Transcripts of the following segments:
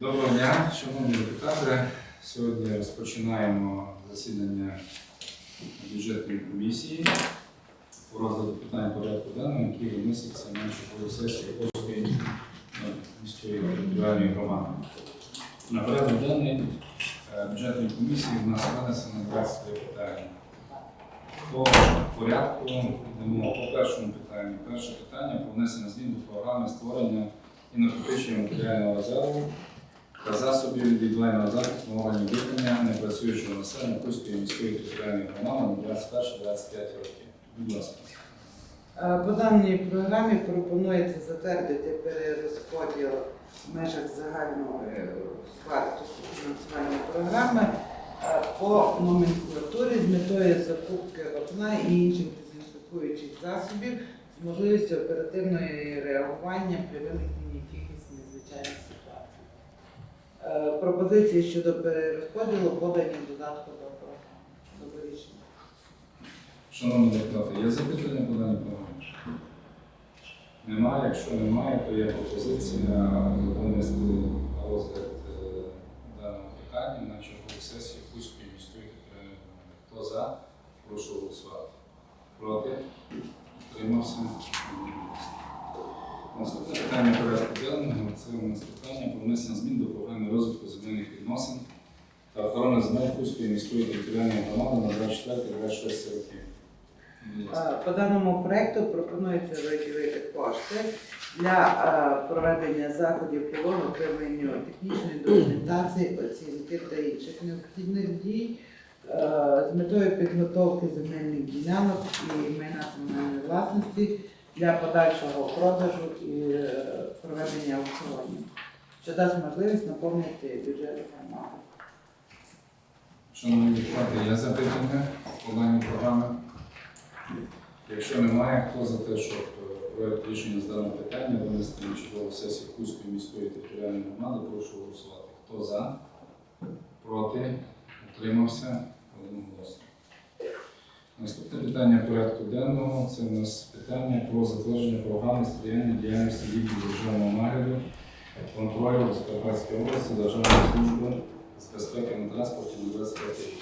Доброго дня, шановні депутати. Сьогодні розпочинаємо засідання бюджетної комісії по розгляду питань порядку денного, які виносяться на чергову сесію Польської міської територіальної громади. На порядок денний е, бюджетної комісії в нас винесено 23 питання. По порядку йдемо по першому питанню. Перше питання про внесення змін до програми створення і накопичення матеріального резерву та засобів індивідуального захисту органів дихання непрацюючого населення Кузької міської територіальної громади на 21-25 років. Будь ласка. Е, По даній програмі пропонується затвердити перерозподіл в межах загальної е, вартості фінансування програми е, по номенклатурі з метою закупки вапна і інших дезінфікуючих засобів з можливістю оперативного реагування при виникненні якихось незвичайних. Е, Пропозиції щодо перерозподілу подані в додатку до програми. Рішення. Шановні депутати, є запитання по даній програмі? Немає. Якщо немає, то є пропозиція винести розгляд е, даного питання на чергову сесію Кузької міської територіальної. Хто за? Прошу голосувати. Проти? Утримався? Наступне питання порядку денного це у нас питання про внесення змін до програми розвитку земельних відносин та охорони земель Кузької міської територіальної громади на 24-26 років. Е, По даному проекту пропонується виділити кошти для е, проведення заходів по виготовленню технічної документації, оцінки та інших необхідних дій е, з метою підготовки земельних ділянок і майна комунальної власності для подальшого продажу і проведення аукціонів, що дасть можливість наповнити бюджет громади. Шановні депутати, є запитання по даній програмі? Якщо немає, хто за те, щоб е, проект рішення з даного питання винести на чергову сесію Кузької міської територіальної громади, прошу голосувати. Хто за? Проти? Утримався? Одноголосно. Наступне питання порядку денного це у нас питання про затвердження програми сприяння діяльності відділу державного нагляду, контролю Закарпатської області Державної служби з безпеки на транспорті на 25 рік.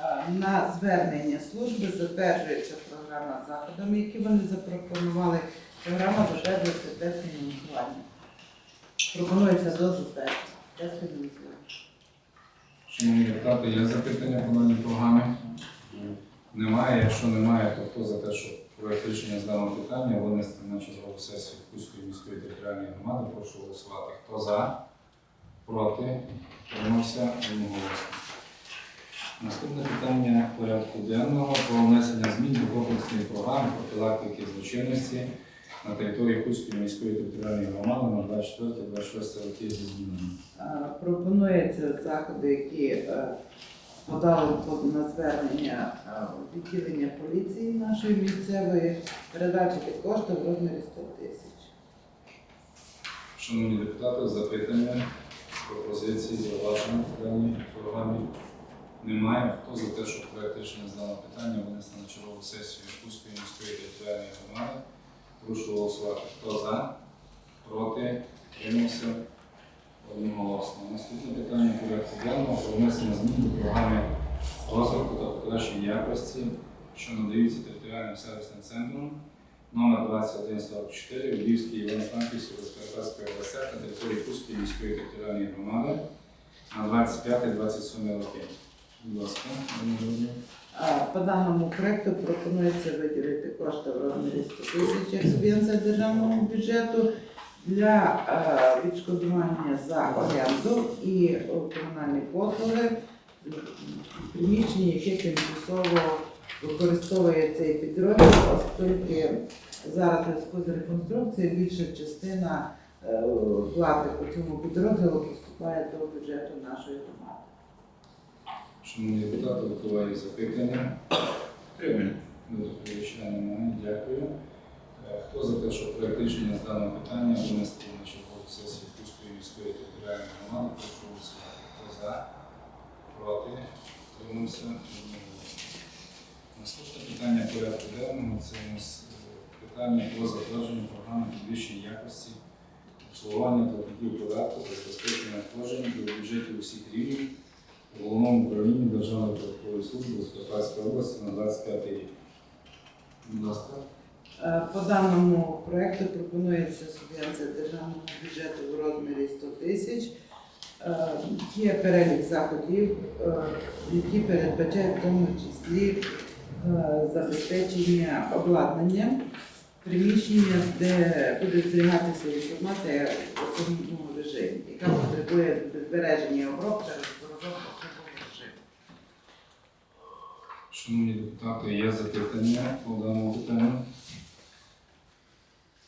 Е, На звернення служби затверджується програма заходами, які вони запропонували. Програма затверджується без фінансування. Пропонується до затвердження без фінансування. Шановні депутати, є запитання по даній програмі? Немає. Якщо немає, то хто за те, щоб проект рішення з даного питання винести на чергову сесію Кузької міської територіальної громади, прошу голосувати. Хто за? Проти? Тримався одноголосно. Наступне питання порядку денного про внесення змін до комплексної програми профілактики злочинності на території Кузької міської територіальної громади на 24-26 роки зі змінами. Пропонується заходи, які е, подали под- на звернення е, відділення поліції нашої місцевої, передачити кошти в розмірі 100 тисяч. Шановні депутати, запитання, пропозиції, зауваження по даній програмі немає. Хто за те, щоб проект рішення з даного питання винести на чергову сесію Кузької міської територіальної громади? Прошу голосувати. Хто за? Проти? Тримався? Одноголосно. Наступне питання порядку денного про внесення змін до програми розвитку та покращення якості, що надаються територіальним сервісним центром номер 2144 у Львівській Івано-Франківській Закарпатської області на території Кузької міської територіальної громади на 25-27 роки. Будь ласка, По даному проекту пропонується виділити кошти в розмірі 100 тисяч субвенція державного бюджету для е, відшкодування за оренду і е, комунальні послуги приміщення, яке тимчасово використовує цей підрозділ, оскільки зараз зв'язку з реконструкцією більша частина е, плати по цьому підрозділу поступає до бюджету нашої громади. Шановні депутати, готові запитання. Дякую. Е, Хто за те, щоб рішення з даного питання винести на чергову сесію Кузької міської територіальної громади, прошу голосувати. Хто за? Проти? Тримався? Наступне питання порядку денного це у нас е, питання про затвердження програми підвищення якості обслуговування платників податку та забезпечення надходжень до бюджетів усіх рівнів у головному управлінні Державної податкової служби Закарпатської області на 25 рік. Будь ласка. Е, По даному проекту пропонується субвенція державного бюджету в розмірі 100 тисяч. Е, Є перелік заходів, е, які передбачають в тому числі забезпечення обладнання, приміщення, де буде зберігатися інформація в основному режимі, яка потребує збереження обробки. Шановні депутати, є запитання по даному питанню?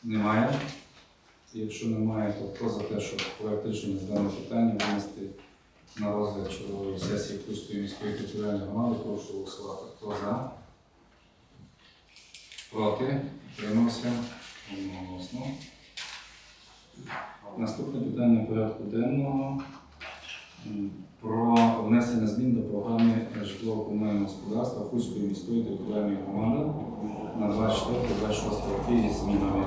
Немає. Якщо немає, то хто за те, щоб проект рішення з даного питання винести на розгляд чергової сесії Кузької міської територіальної громади, прошу голосувати. Хто за? Проти? Утримався? Одноголосно. Наступне питання порядку денного про внесення змін до програми житлово-комунального господарства Хуської міської територіальної громади на 24-26 роки із змінами.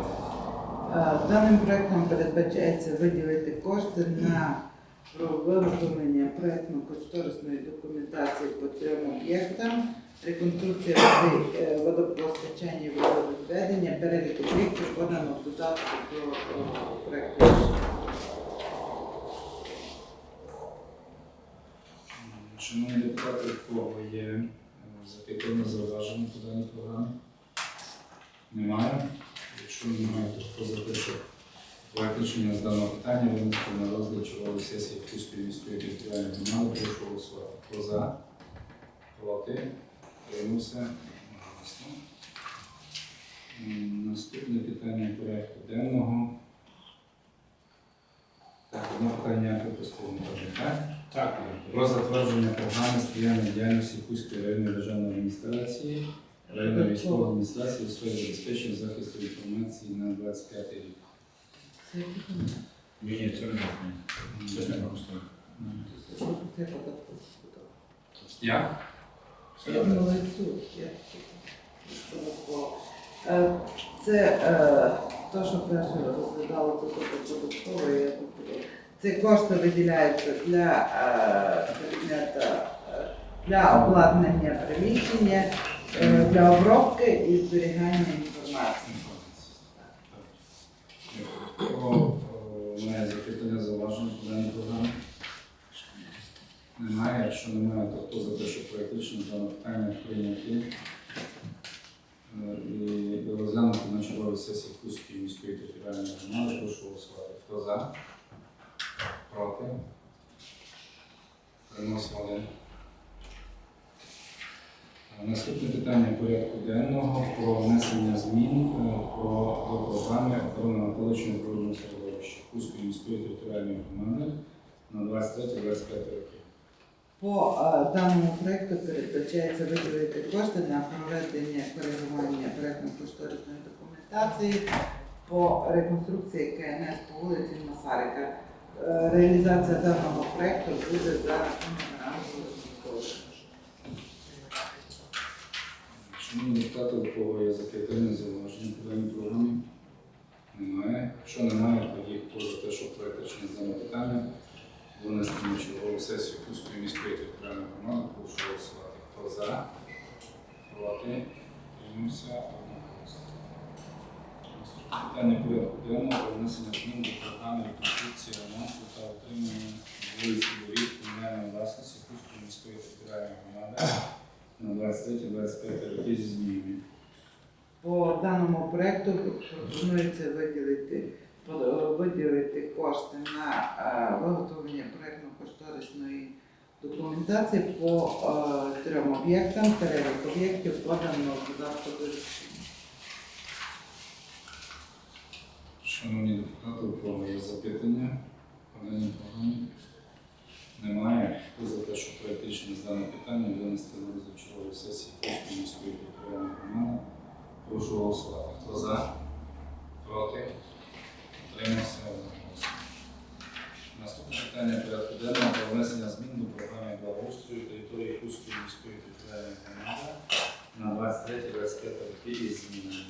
Е, Даним проектом передбачається виділити кошти на виготовлення проєктно-кошторисної документації по трьом об'єктам, реконструкція води, е, водопостачання і водовідведення, перелік об'єктів подано в додатку до е, рішення. Шановні депутати, кого є запитання, зауваження по даній програмі? Немає. Якщо немає, то хто за те, щоб проект рішення з даного питання винести на розгляд чергової сесії Київської міської територіальної громади, прошу голосувати. Хто за? Проти? М, Наступне питання порядку денного. Так, одне питання пропустимо, так? Так, Про затвердження програми сприяння діяльності Кузької районної державної адміністрації, районної військової адміністрації у сфері забезпечення захисту інформації на 25 рік. Це ні, ні, це не можна. Це не просто. Податково. Я? Я податково. Е, Це е, то, що перше розглядало тут податково, я тут. Це кошти виділяються для е, кабінету, е, для обладнання приміщення, е, для обробки і зберігання інформації. Кого е, має запитання, зауваження по даній програмі? Немає. Якщо немає, то хто за те, що з даного питання прийняти е, і розглянути на черговій сесії Кузької міської територіальної громади, прошу голосувати. Хто за? Проти? Приносимо один. Е, Наступне питання порядку денного про внесення змін е, до програми охорони навколишнього природного середовища Кузької міської територіальної громади на 23-25 роки. По е, даному проекту передбачається виділити кошти на проведення коригування проектно-кошторисної документації по реконструкції КНС по вулиці Масарика. Е, Реалізація даного проекту буде за Шановні депутати, у кого є запитання, зауваження по даній програмі? Немає. Якщо немає, тоді хто за те, що проект рішення з даного питання винести на чергову сесію Кузької міської територіальної громади, прошу голосувати. Хто за? Проти? Одноголосно. Питання порядку денного про внесення змін до програми реконструкції ремонту та утримання вулиці доріг комунальної власності Кузької міської територіальної громади на 23-25 роки зі змінами. По даному проекту пропонується виділити, виділити кошти на е, виготовлення проектно-кошторисної документації по е, трьом об'єктам, перелік об'єктів подано в додатку до рішення. Шановні депутати, у кого є запитання по даній програмі? Немає. Хто за те, що проект рішення питання винести на розгляд чергової сесії Київської міської територіальної громади? Прошу голосувати. Хто за? Проти? Утримався? Наступне питання порядку денного про внесення змін до програми благоустрою території Кузької міської територіальної громади на 23-25 роки із змінами.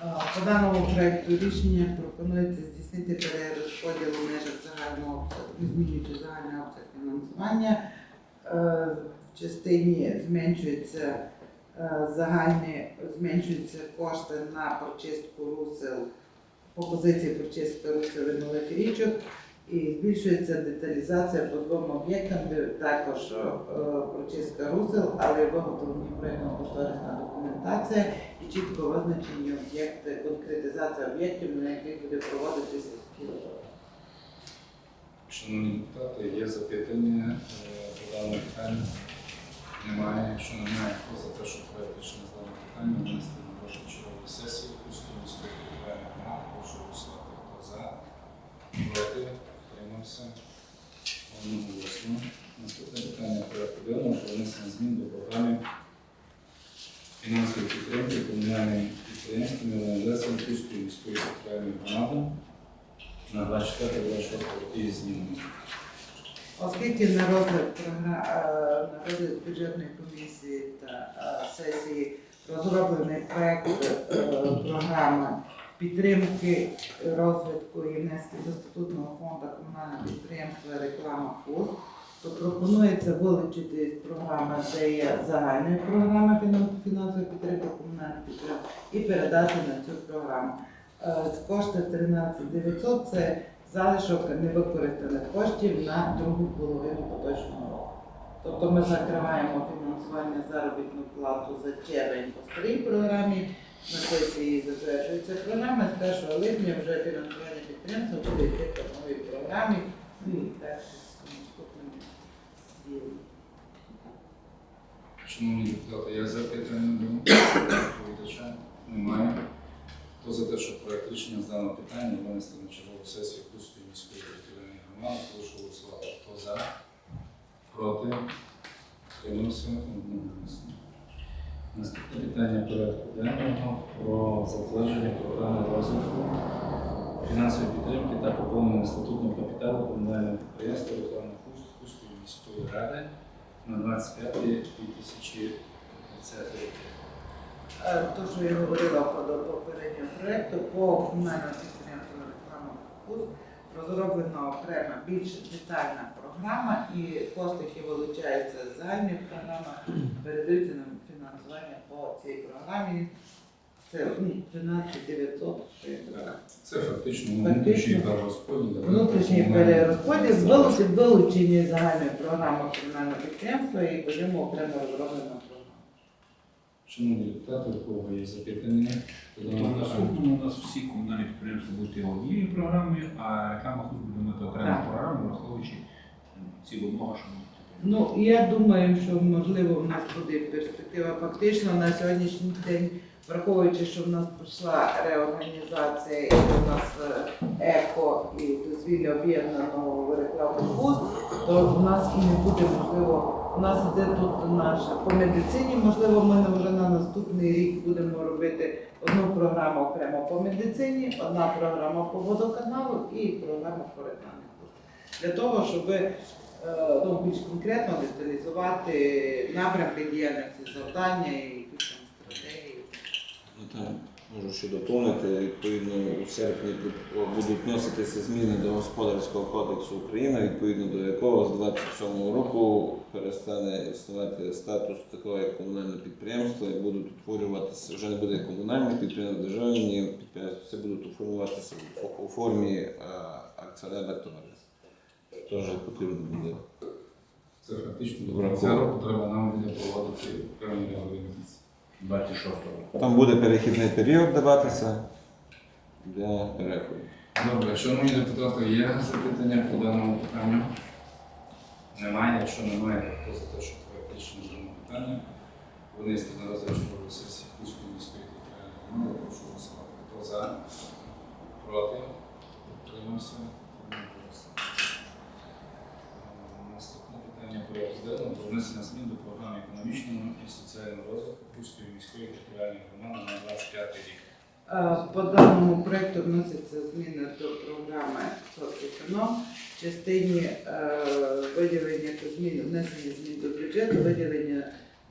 По даному проекту рішення пропонується здійснити перерозподіл у межах загального обсягу, змінюючи загальний обсяг фінансування. Е, В частині зменшується е, загальні, зменшуються кошти на прочистку русел по позиції прочистки русел і річок. І збільшується деталізація по двом об'єктам, де також е, прочистка русел, але виготовлені проєктно-кошторисна документація і чітко визначені об'єкти, конкретизація об'єктів, на яких буде проводитися такі. Шановні депутати, є запитання е, по даному питанню? Немає. Якщо немає, хто за те, що рішення з даного питання винести на розгляд чергової сесії Курської міської територіальної прошу голосувати. Хто за? Проти? Утримався? Одноголосно. Наступне питання порядку денного про внесення змін до програми фінансової підтримки комунальним підприємствами і організаціями Курської міської територіальної громади на 24-26 роки із. Оскільки на розгляд програ- е, на розгляд бюджетної комісії та е, сесії розроблений проект е, програми підтримки розвитку і внески до статутного фонду комунального підприємства реклама ФОС, то пропонується вилучити з програми, де є загальна програма фінан- фінансової підтримки комунальних підприємств, і передати на цю програму. Кошти 13 900 це залишок невикористаних коштів на другу половину поточного року. Тобто ми закриваємо фінансування заробітну плату за червень по старій програмі. На сесії затверджується програма. З 1 липня вже фінансування підприємства буде йти по новій програмі. Ну і далі з наступними діями. Шановні депутати, є запитання до доповідача? Немає. Хто за те, що проект рішення з даного питання винести на чергову сесію Курської міської територіальної громади, прошу голосувати. Хто за? Проти? Утримався? Наступне питання порядку денного про затвердження програми розвитку фінансової підтримки та поповнення статутного капіталу комунального підприємства курсу Курської міської ради на 25-2030 рік. Е, То, що я говорила про попереднього проєкту, по комунальному підприємству реклама курс розроблена окрема більш детальна програма і кошти, які вилучаються з загальної програми, передаються на фінансування по цій програмі. Це ну, 13 900, що я. Це фактично внутрішній перерозподіл. Внутрішній перерозподіл вилучить вилучені загальної програми комунального підприємства і ньому окремо розроблена програма. Шановні депутати, у кого є запитання? Тобто в наступному у нас всі комунальні підприємства будуть однією програмою, а реклама хоч буде мати окрему програму, враховуючи ці вимоги, що ми Ну, я думаю, що можливо в нас буде перспектива. Фактично на сьогоднішній день, враховуючи, що в нас пройшла реорганізація, і у нас е, еко і дозвілля об'єднано в рекламний то в нас і не буде можливо. У нас іде тут наша по медицині. Можливо, ми вже на наступний рік будемо робити одну програму окремо по медицині, одна програма по водоканалу і програма по рекламних. Для того, щоб е, ну, більш конкретно деталізувати напрямки діяльності, завдання і якісь там стратегії. Ну, так, Можу ще доповнити, відповідно, у серпні будуть вноситися зміни до Господарського кодексу України, відповідно до якого з 27 року перестане існувати статус такого як комунальне підприємство і будуть утворюватися, вже не буде як комунальне підприємство, державні підприємства, все будуть оформлюватися у- формі акціонерних товариств. Теж потрібно буде. Це фактично кінця треба нам буде проводити певні реорганізації. 26-го. Там буде перехідний період даватися для переходу. Добре, шановні депутати, є запитання по даному питанню? Немає. Якщо немає, то за те, що проект рішення з даного питання винести на розгляд чергової сесії Кузької міської територіальної громади, прошу голосувати. Хто за? Проти? Утримався? Одноголосно. Е, Питання порядку денного про внесення змін до програми економічного і соціального розвитку Кузької міської територіальної громади на 25 рік. Е, По даному проекту вносяться зміни до програми «Соцеконом» в частині е, виділення змін, внесення змін до бюджету, виділення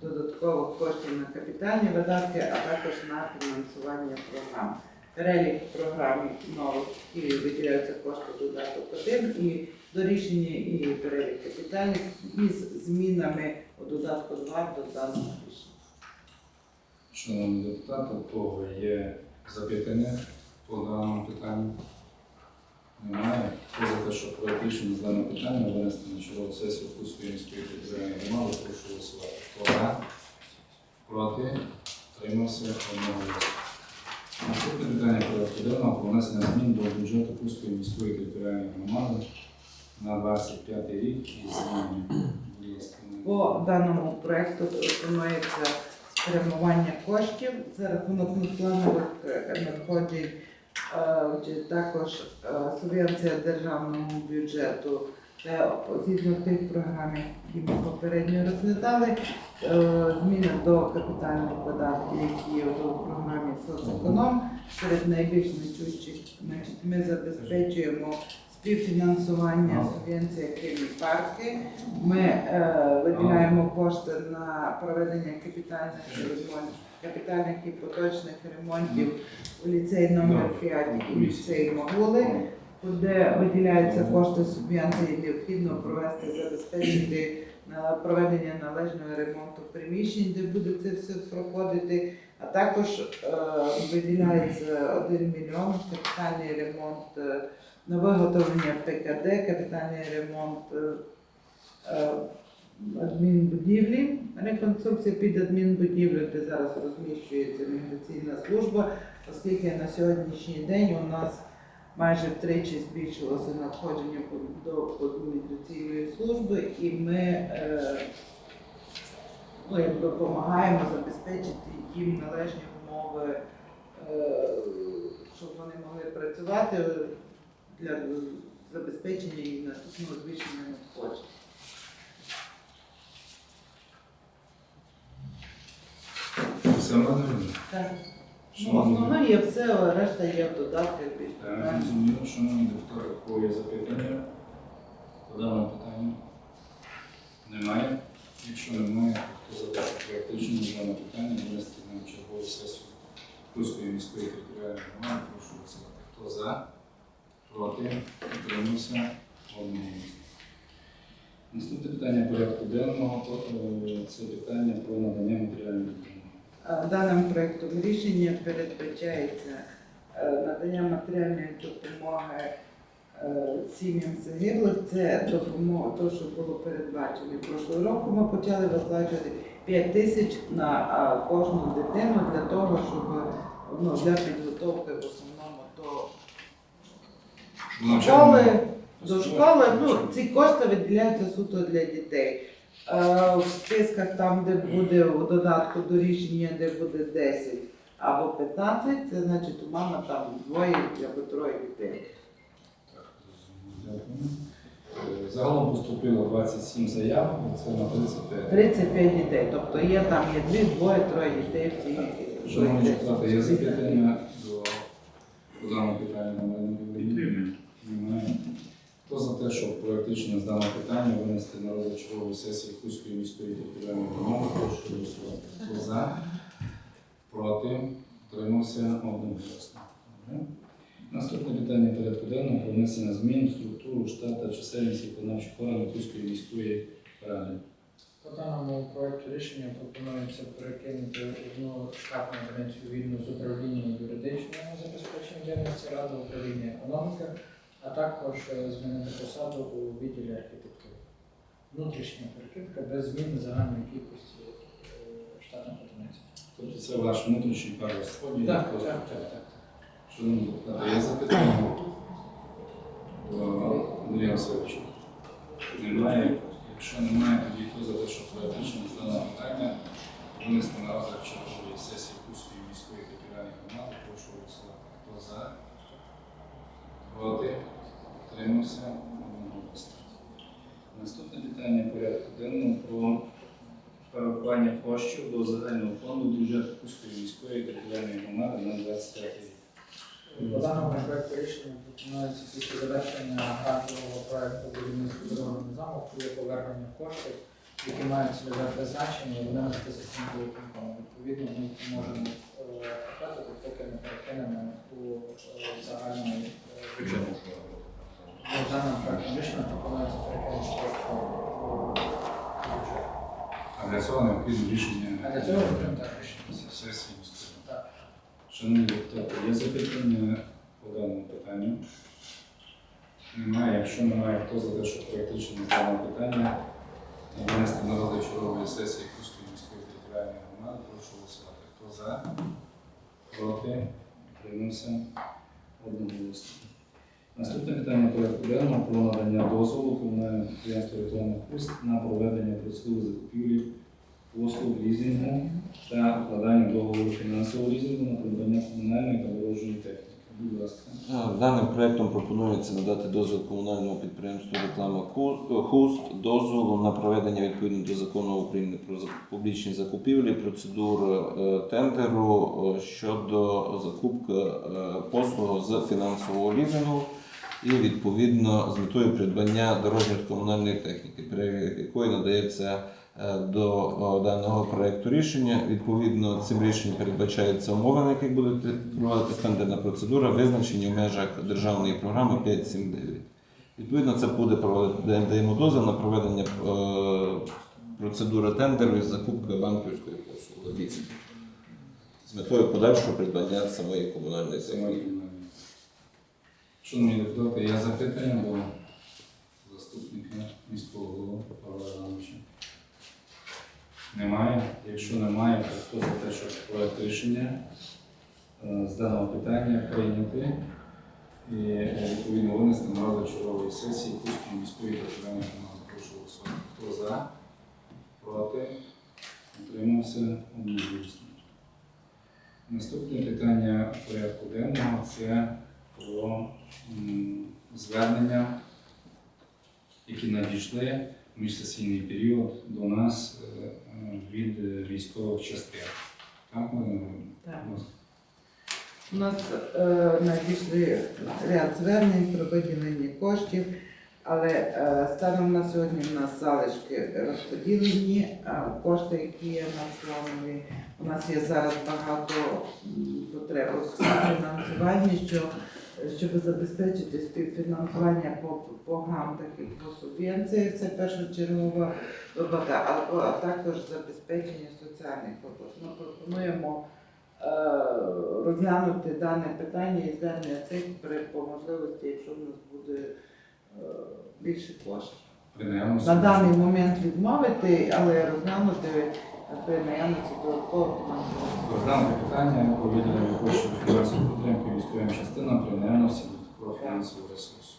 додаткових коштів на капітальні видатки, а також на фінансування програм. Перелік програм нових, які виділяються кошти додаток 1 і до рішення і перелік капітальних із змінами у додатку 2 до даного рішення. Шановні депутати, у кого є запитання по даному питанню? Немає. Хто за те, що проект рішення з даного питання винести на чергову сесію Кузької міської територіальної громади, прошу голосувати. Хто за? Проти? Тримався одного. Наступне питання порядку денного про внесення змін до бюджету Кузької міської територіальної громади на 25 рік і. Будь По даному проекту пропонується спрямування коштів за рахунок непланових е, надходів, е, також е, субвенція державного бюджету. Це згідно тих програм, які ми попередньо розглядали, е, зміни до капітальних видатків, які є у програмі соцеконом. Серед найбільш значущих ми забезпечуємо співфінансування субвенції активні парки. Ми е, виділяємо кошти на проведення капітальних ремонтів, капітальних і поточних ремонтів у ліцей номер 5 і ліцей Могули, де виділяються кошти субвенції, необхідно провести, забезпечити на проведення належного ремонту приміщень, де буде це все проходити. А також е, виділяється 1 мільйон капітальний ремонт е, на виготовлення ПКД, капітальний ремонт е, е, адмінбудівлі, реконструкція під адмінбудівлю, де зараз розміщується міграційна служба, оскільки на сьогоднішній день у нас майже втричі збільшилося надходження до міграційної служби, і ми е, ну, допомагаємо забезпечити їм належні умови, е, щоб вони могли працювати для забезпечення і наступного збільшення надходжень. Все нормально? Так. Ну, основне є все, а решта є в додатках. Я Зрозуміло, шановні депутати, у кого є запитання по даному питанню? Немає. Якщо немає, то хто за те, що проект рішення з питання винести на чергову сесію Кузької міської територіальної громади, прошу голосувати. Хто за? Проти? Утримався? Одноголосно. Наступне питання порядку денного е, це питання про надання матеріальної допомоги. Е, Даним проектом рішення передбачається е, надання матеріальної допомоги сім'ям загиблих. Це допомога, то, що було передбачено прошлого року. Ми почали виплачувати 5 тисяч на кожну дитину для того, щоб ну, для підготовки в основному до школи. До школи ну, ці кошти виділяються суто для дітей. Е, в списках там, де буде у додатку до рішення, де буде 10 або 15, це значить у мами там двоє або троє дітей. Е, Загалом поступило 27 заяв, це на 35. 35 дітей. Тобто є там є дві, двоє, троє дітей в цій Шановні депутати, є запитання до на мене Підтримуємо. Немає. Хто за те, щоб проект рішення з даного питання винести на розгляд чергової сесії Кузької міської територіальної громади, прошу голосувати. Хто за? Проти? Утримався одноголосно. Наступне питання порядку денного про внесення змін в структуру штату та чисельність виконавчих органів Кузької міської ради. По даному проекту рішення пропонується перекинути одну штатну одиницю вільну з управління юридичного забезпечення діяльності ради управління економіки, а також е, змінити посаду у відділі архітектури. Внутрішня перекидка без зміни загальної кількості е, штатних одиниць. Тобто це ваш внутрішній перерозподіл. Так, так, так, так. Шановні депутати, є запитання Андрія Васильовича? Немає. Якщо немає, тоді хто за те, що рішення з даного питання винести на розгляд чергової сесії Кузької міської територіальної громади, прошу голосувати. Хто за? Проти? Утримався? Одноголосно. Наступне питання порядку денного про перерахування коштів до загального фонду бюджету Кузької міської територіальної громади на 23 рік. По даному проекту рішення пропонується після завершення грантового проекту будівництва дорожнього замку є повернення коштів які мають цільове призначення, і вони нести систему виконкому. Відповідно, ми можемо е, втратити, поки не перекинемо у е, загальний е, бюджет. Перекинути просто у бюджет. А для цього необхідно рішення А для цього потрібно так рішення. сесії. Так. Шановні депутати, є запитання по даному питанню? Немає. Якщо немає, хто за те, що рішення з даного питання винести на розгляд чергової сесії Курської міської територіальної громади, прошу голосувати. Хто за? Проти? Утримався? Одноголосно. Наступне питання порядку денного про надання дозволу комунальному підприємству «Рекламний курс» на проведення процедури закупівлі послуг лізингу та укладання договору фінансового лізингу на придбання комунальної та дорожньої техніки. Будь ласка. Даним проектом пропонується надати дозвіл комунальному підприємству реклама Хуст дозволу на проведення відповідно до закону України про публічні закупівлі, процедур е, тендеру е, щодо закупки е, послуг з фінансового лізингу і відповідно з метою придбання дорожньої комунальної техніки, перелік якої надається е, до даного проекту рішення. Відповідно, цим рішенням передбачаються умови, на яких буде проводитися тендерна процедура, визначені в межах державної програми 579. Відповідно, це буде даємо дозвіл на проведення е, процедури тендеру із закупки банківської послуги з метою подальшого придбання самої комунальної комунальної. Шановні депутати, є запитання до заступника міського голови Павла Івановича? Немає. Якщо немає, то хто за те, щоб проект рішення е, з даного питання прийняти і відповідно винести на розгляд чергової сесії Кузької міської територіальної громади. Прошу голосувати. Хто за? Проти? Утримався? Одноголосно. Наступне питання порядку денного це про звернення, які надійшли в міжсесійний період до нас е, від військових частин. Так, Так. У нас е, надійшли ряд звернень про виділення коштів, але е, станом на сьогодні в нас залишки розподілені, а кошти, які є на планові, у нас є зараз багато потреб у співфінансуванні, що щоб забезпечити співфінансування по програм, так і по субвенціях, це першочергова робота, а, а також забезпечення соціальних виплат. Ми пропонуємо е, розглянути дане питання і звернення цих при по можливості, якщо в нас буде е, більше коштів. На даний момент відмовити, але розглянути при наявності фінансового. Розглянути питання про виділення коштів фінансової підтримки військовим частинам при наявності додаткового фінансового ресурсу.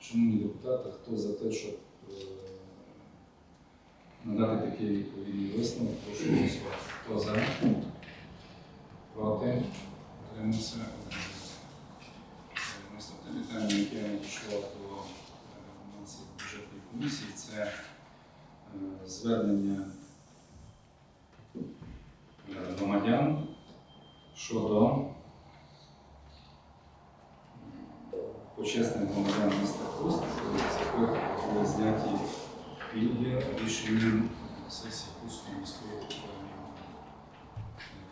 Шановні депутати, хто за те, щоб е, надати такий відповідний висновок, прошу голосувати. Хто за? Проти? Утримався? Е, Наступне питання, яке надійшло до е, бюджетної комісії, це звернення е, громадян щодо почесних громадян міста Хуст, з яких були зняті пільги рішенням сесії Хустської міської територіальної громади.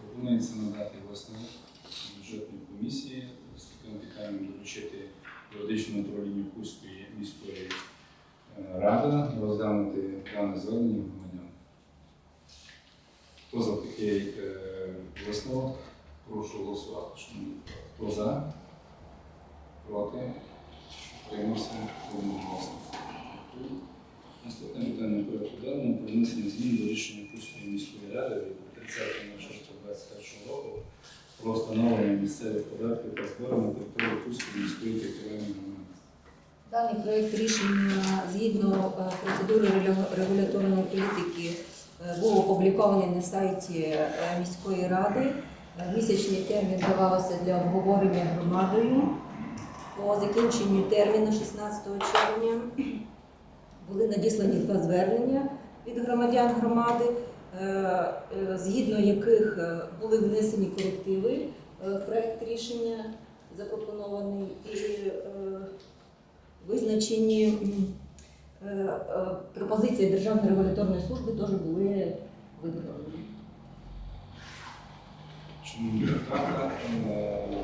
Пропонується надати висновок бюджетної комісії з таким питанням доручити юридичному управлінню Хустської міської е, ради розглянути дане звернення громадян. Хто за такий е, висновок? Прошу голосувати. Шановні депутати. Хто за? Проти? Утримався? Одноголосно. Наступне питання порядку денного про внесення змін до рішення Курської міської ради від 30.06.21 року про встановлення місцевих податків та зборів на території Курської міської територіальної громади. Даний проект рішення згідно е, процедури регуляторної політики е, був опублікований на сайті е, міської ради. Місячний термін давався для обговорення громадою. По закінченню терміну 16 червня були надіслані два звернення від громадян громади, е, е, згідно яких е, були внесені корективи в проект рішення запропонований і визначені пропозиції Державної регуляторної служби теж були виправлені.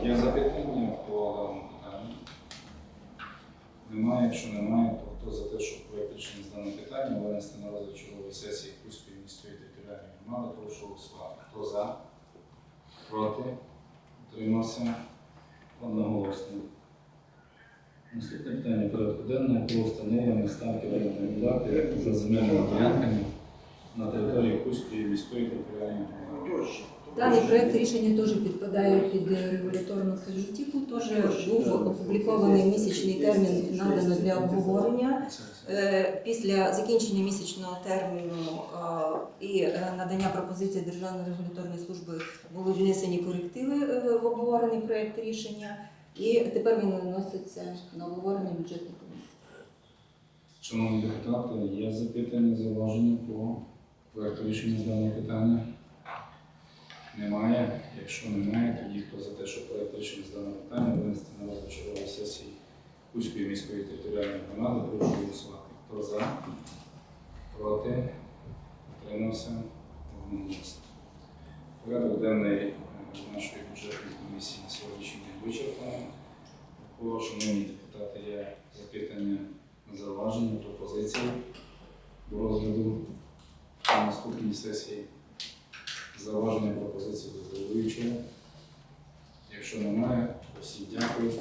Є запитання по питанню? Немає, якщо немає, то хто за те, щоб проєкт рішення з даного питання винести на розгляд чергової сесії Кузької міської територіальної громади, прошу голосувати. Хто за? Проти? Утримався? Одноголосно. Наступне питання порядку денного про встановлення ставки плати за земельними ділянками на території Кузької міської територіальної громади. Даний проект рішення теж підпадає під регуляторну політику. Теж був опублікований місячний термін, надано для обговорення. Е, Після закінчення місячного терміну е, і е, надання пропозиції Державної регуляторної служби були внесені корективи е, в обговорений проект рішення. І тепер він виноситься на обговорення бюджетної комісії. Шановні депутати, є запитання, зауваження по проекту рішення з даного питання? Немає. Якщо немає, тоді хто за те, що проект рішення з даного питання винести на розгляд сесії Кузької міської територіальної громади, прошу голосувати. Хто за? Проти? Утримався? Одноголосно. Порядок денний е, нашої бюджетної комісії на сьогоднішній день вичерпано. По шановні депутати, є запитання на зауваження, пропозиції до розгляду на наступній сесії. Зауваження пропозиції до головуючого. Якщо немає, то всім дякую.